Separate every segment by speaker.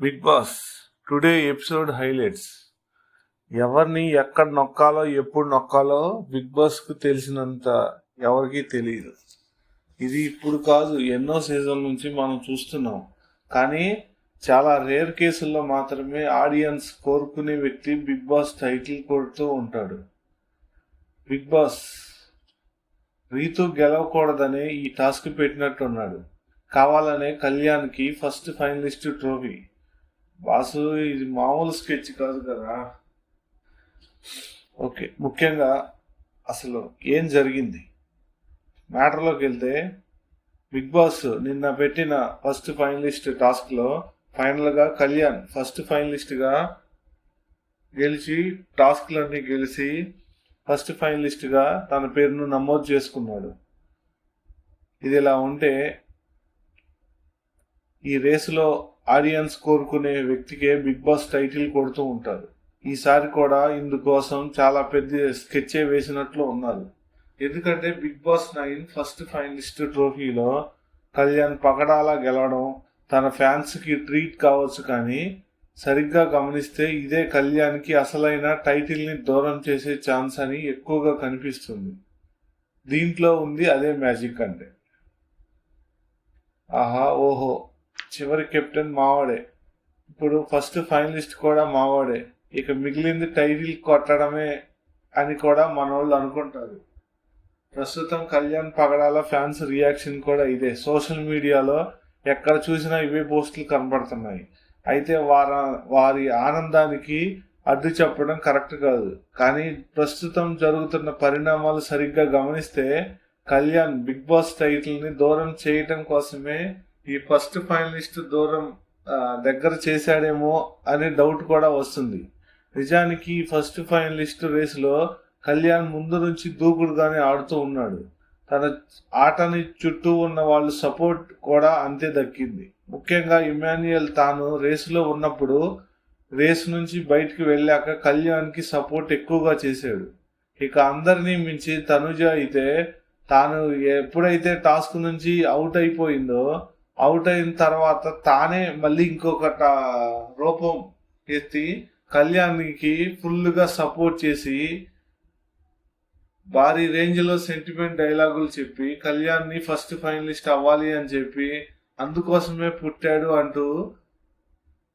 Speaker 1: Bigg Boss today episode highlights. ఎవరిని ఎక్కడ నొక్కాలో ఎప్పుడు నొక్కాలో బిగ్ బాస్కు తెలిసినంత ఎవరికీ తెలియదు. ఇది ఇప్పుడు కాదు ఎన్నో సీజన్ నుంచి మనం చూస్తున్నాం. కానీ చాలా రేర్ కేసుల్లో మాత్రమే ఆడియన్స్ కోరుకునే వ్యక్తి బిగ్ బాస్ టైటిల్ కొడుతూ ఉంటాడు. బిగ్ బాస్ రీతు గెలవకూడదనే ఈ టాస్క్ పెట్టినట్టున్నాడు. కావాలనే కళ్యాణ్కి ఫస్ట్ ఫైనలిస్ట్ ట్రోఫీ. బాసు ఇది మామూలు స్కెచ్ కాదు కదా. ఓకే ముఖ్యంగా అసలు ఏం జరిగింది? మ్యాటర్లోకి వెళ్తే బిగ్ బాస్ నిన్న పెట్టిన ఫస్ట్ ఫైనలిస్ట్ టాస్క్లో ఫైనల్గా కళ్యాణ్ ఫస్ట్ ఫైనలిస్ట్గా గెలిచి టాస్క్లన్నీ గెలిచి ఫస్ట్ ఫైనలిస్ట్గా తన పేరును నమోదు చేసుకున్నాడు. ఇది ఇలా ఉంటే ఈ రేసులో ఆడియన్స్ కోరుకునే వ్యక్తికే బిగ్ బాస్ టైటిల్ కొడుతూ ఉంటారు. ఈసారి కూడా ఇందుకోసం చాలా పెద్ద స్కెచ్ వేసినట్లు ఉన్నారు. ఎందుకంటే Bigg Boss nine first finalist ట్రోఫీలో కళ్యాణ్ పగడాలా గెలవడం తన ఫ్యాన్స్కి ట్రీట్ కావచ్చు కానీ సరిగ్గా గమనిస్తే ఇదే కళ్యాణ్కి అసలైన టైటిల్ని దూరం చేసే ఛాన్స్ అని ఎక్కువగా కనిపిస్తుంది. దీంట్లో ఉంది అదే మ్యాజిక్ అంటే. ఆహా ఓహో. చివరి కెప్టెన్ మావాడే. ఇప్పుడు ఫస్ట్ ఫైనలిస్ట్ కూడా మావాడే. ఇక మిగిలింది టైటిల్ కొట్టడమే అని కూడా మనోళ్ళు అనుకుంటారు. ప్రస్తుతం కళ్యాణ్ పగడాల ఫ్యాన్స్ రియాక్షన్ కూడా ఇదే. సోషల్ మీడియాలో ఎక్కడ చూసినా ఇవే పోస్టులు కనబడుతున్నాయి. అయితే వార వారి ఆనందానికి అడ్డు చెప్పడం కరెక్ట్ కాదు. కానీ ప్రస్తుతం జరుగుతున్న పరిణామాలు సరిగ్గా గమనిస్తే కళ్యాణ్ బిగ్ బాస్ టైటిల్ని దూరం చేయటం కోసమే ఈ ఫస్ట్ ఫైనలిస్ట్ దూరం దగ్గర చేశాడేమో అనే డౌట్ కూడా వస్తుంది. నిజానికి ఈ ఫస్ట్ ఫైనలిస్ట్ రేసులో కళ్యాణ్ ముందు నుంచి దూకుడుగానే ఆడుతూ ఉన్నాడు. తన ఆటని చుట్టూ ఉన్న వాళ్ళు సపోర్ట్ కూడా అంతే దక్కింది. ముఖ్యంగా ఇమాన్యుయల్ తాను రేసులో ఉన్నప్పుడు రేసు నుంచి బయటికి వెళ్ళాక కళ్యాణ్కి సపోర్ట్ ఎక్కువగా చేశాడు. ఇక అందరినీ మించి తనుజ అయితే తాను ఎప్పుడైతే టాస్క్ నుంచి అవుట్ అయిపోయిందో అవుట్ అయిన తర్వాత తానే మళ్ళీ ఇంకొకట రూపం ఎత్తి కళ్యాణ్కి ఫుల్గా సపోర్ట్ చేసి భారీ రేంజ్లో సెంటిమెంట్ డైలాగులు చెప్పి కళ్యాణ్ని ఫస్ట్ ఫైనలిస్ట్ అవ్వాలి అని చెప్పి అందుకోసమే పుట్టాడు అంటూ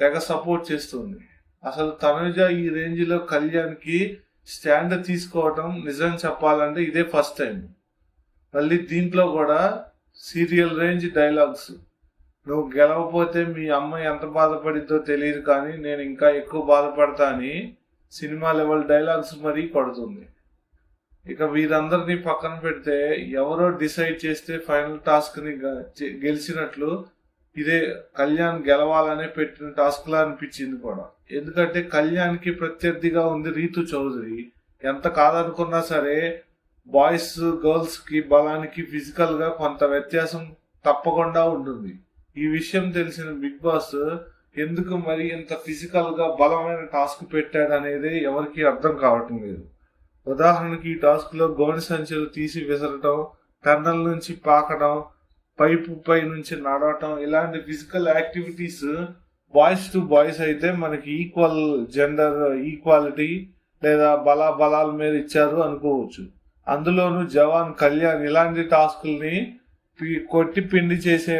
Speaker 1: తెగ సపోర్ట్ చేస్తుంది. అసలు తనుజ ఈ రేంజ్లో కళ్యాణ్కి స్టాండ్ తీసుకోవటం నిజం చెప్పాలంటే ఇదే ఫస్ట్ టైం మళ్ళీ దీంట్లో కూడా సీరియల్ రేంజ్ డైలాగ్స్. నువ్వు గెలవపోతే మీ అమ్మ ఎంత బాధపడిద్దో తెలియదు కానీ నేను ఇంకా ఎక్కువ బాధపడతా అని సినిమా లెవెల్ డైలాగ్స్ మరీ కొడుతుంది. ఇక వీరందరినీ పక్కన పెడితే ఎవరో డిసైడ్ చేస్తే ఫైనల్ టాస్క్ని గెలిచినట్లు ఇదే కళ్యాణ్ గెలవాలనే పెట్టిన టాస్క్ లా అనిపించింది కూడా. ఎందుకంటే కళ్యాణ్కి ప్రత్యర్థిగా ఉంది రీతు చౌదరి. ఎంత కాదనుకున్నా సరే బాయ్స్ గర్ల్స్కి బలానికి ఫిజికల్గా కొంత వ్యత్యాసం తప్పకుండా ఉంటుంది. ఈ విషయం తెలిసిన బిగ్ బాస్ ఎందుకు మరి ఇంత ఫిజికల్గా బలమైన టాస్క్ పెట్టాడు అనేది ఎవరికి అర్థం కావటం లేదు. ఉదాహరణకి ఈ టాస్క్లో గోనె సంచులు తీసి విసరటం టన్నల్ నుంచి పాకడం పైపు పై నుంచి నడవటం ఇలాంటి physical activities boys to boys అయితే మనకి ఈక్వల్ జెండర్ ఈక్వాలిటీ లేదా బలా బలాల మీద ఇచ్చారు అనుకోవచ్చు. అందులోనూ జవాన్ కళ్యాణ్ ఇలాంటి టాస్కుల్ని పి- కొట్టి పిండి చేసే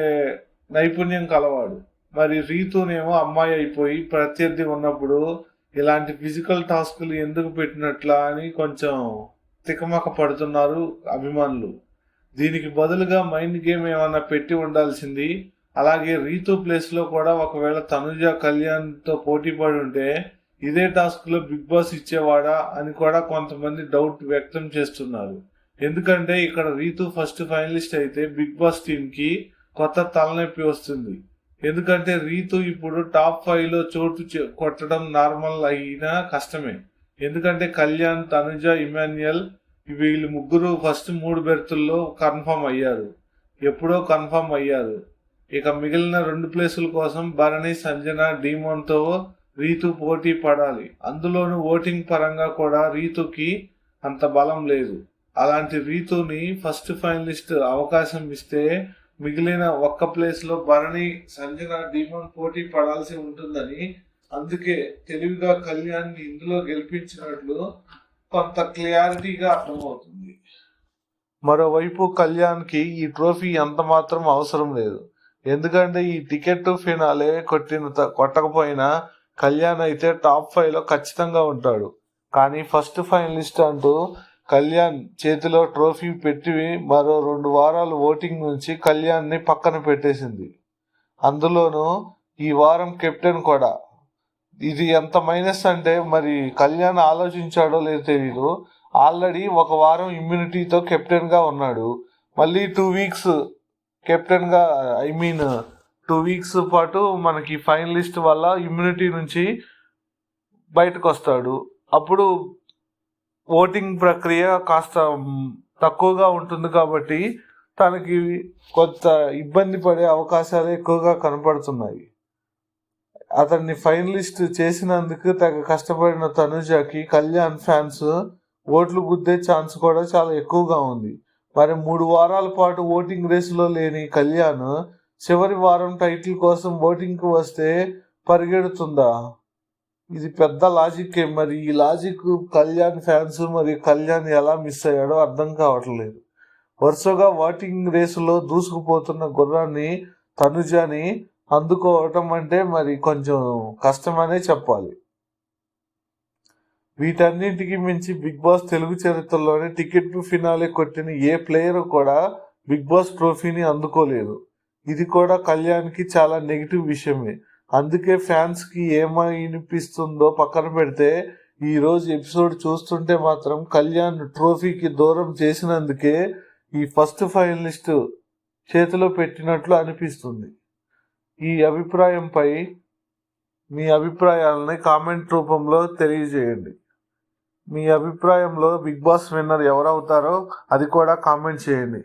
Speaker 1: నైపుణ్యం కలవాడు. మరి రీతునేమో అమ్మాయి అయిపోయి ప్రత్యర్థి ఉన్నప్పుడు ఇలాంటి ఫిజికల్ టాస్కులు ఎందుకు పెట్టినట్లా అని కొంచెం తికమక పడుతున్నారు అభిమానులు. దీనికి బదులుగా మైండ్ గేమ్ ఏమైనా పెట్టి ఉండాల్సింది. అలాగే రీతు ప్లేస్లో కూడా ఒకవేళ తనుజ కళ్యాణ్తో పోటీ పడి ఉంటే ఇదే టాస్క్లో బిగ్ బాస్ ఇచ్చేవాడా అని కూడా కొంతమంది డౌట్ వ్యక్తం చేస్తున్నారు. ఎందుకంటే ఇక్కడ రీతు ఫస్ట్ ఫైనలిస్ట్ అయితే బిగ్ బాస్ టీమ్కి కొత్త తలనొప్పి వస్తుంది. ఎందుకంటే రీతు ఇప్పుడు టాప్ ఫైవ్లో చోటు కొట్టడం నార్మల్ అయినా కష్టమే. ఎందుకంటే కళ్యాణ్ తనుజ ఇమాన్యుయల్ వీళ్ళు ముగ్గురు ఫస్ట్ మూడు బెర్తుల్లో కన్ఫర్మ్ అయ్యారు. ఎప్పుడో కన్ఫర్మ్ అయ్యారు. ఇక మిగిలిన రెండు ప్లేసుల కోసం భరణి సంజన డీమోన్తో రీతు పోటీ పడాలి. అందులోనూ ఓటింగ్ పరంగా కూడా రీతుకి అంత బలం లేదు. అలాంటి రీతుని ఫస్ట్ ఫైనలిస్ట్ అవకాశం ఇస్తే మిగిలిన ఒక్క ప్లేస్లో భరణి సంజన డీమన్ పోటీ పడాల్సి ఉంటుందని అందుకే తెలివిగా కళ్యాణ్ ఇందులో గెలిపించినట్లు కొంత క్లియారిటీగా అర్థమవుతుంది. మరోవైపు కళ్యాణ్కి ఈ ట్రోఫీ ఎంత మాత్రం అవసరం లేదు. ఎందుకంటే ఈ టికెట్ ఫినాలే కొట్టిన త- కొట్టకపోయినా కళ్యాణ్ అయితే టాప్ ఫైవ్లో ఖచ్చితంగా ఉంటాడు. కానీ ఫస్ట్ ఫైనలిస్ట్ అంటూ కళ్యాణ్ చేతిలో ట్రోఫీ పెట్టి మరో రెండు వారాలు ఓటింగ్ నుంచి కళ్యాణ్ని పక్కన పెట్టేసింది. అందులోనూ ఈ వారం కెప్టెన్ కూడా. ఇది ఎంత మైనస్ అంటే మరి కళ్యాణ్ ఆలోచించాడో లేదో తెలియదు ఆల్రెడీ ఒక వారం ఇమ్యూనిటీతో కెప్టెన్గా ఉన్నాడు. మళ్ళీ టూ వీక్స్ కెప్టెన్గా ఐ మీన్ టూ వీక్స్ పాటు మనకి ఫైనలిస్ట్ వల్ల ఇమ్యూనిటీ నుంచి బయటకు వస్తాడు అప్పుడు ఓటింగ్ ప్రక్రియ కాస్త తక్కువగా ఉంటుంది కాబట్టి తనకి కొంత ఇబ్బంది పడే అవకాశాలు ఎక్కువగా కనపడుతున్నాయి. అతన్ని ఫైనలిస్ట్ చేసినందుకు తగ్గ కష్టపడిన తనుజకి కళ్యాణ్ ఫ్యాన్స్ ఓట్లు గుద్దే ఛాన్స్ కూడా చాలా ఎక్కువగా ఉంది. మరి మూడు వారాల పాటు ఓటింగ్ రేసులో లేని కళ్యాణ్ చివరి వారం టైటిల్ కోసం ఓటింగ్కి వస్తే పరిగెడుతుందా? ఇది పెద్ద లాజిక్ మరి ఈ లాజిక్ కళ్యాణ్ ఫ్యాన్స్ మరి కళ్యాణ్ ఎలా మిస్ అయ్యాడో అర్థం కావట్లేదు. వరుసగా ఓటింగ్ రేసులో దూసుకుపోతున్న గుర్రాన్ని తనుజని అందుకోవటం అంటే మరి కొంచెం కష్టమనే చెప్పాలి. వీటన్నింటికి మించి బిగ్ బాస్ తెలుగు చరిత్రలోనే టికెట్ ఫినాలే కొట్టిన ఏ ప్లేయర్ కూడా బిగ్ బాస్ ట్రోఫీని అందుకోలేదు. ఇది కూడా కళ్యాణ్కి చాలా నెగిటివ్ విషయమే. అందుకే ఫ్యాన్స్కి ఏమనిపిస్తుందో పక్కన పెడితే ఈ రోజు ఎపిసోడ్ చూస్తుంటే మాత్రం కళ్యాణ్ ట్రోఫీకి దూరం చేసినందుకే ఈ ఫస్ట్ ఫైనలిస్ట్ చేతిలో పెట్టినట్లు అనిపిస్తుంది. ఈ అభిప్రాయంపై మీ అభిప్రాయాలని కామెంట్ రూపంలో తెలియజేయండి. మీ అభిప్రాయంలో బిగ్ బాస్ విన్నర్ ఎవరవుతారో అది కూడా కామెంట్ చేయండి.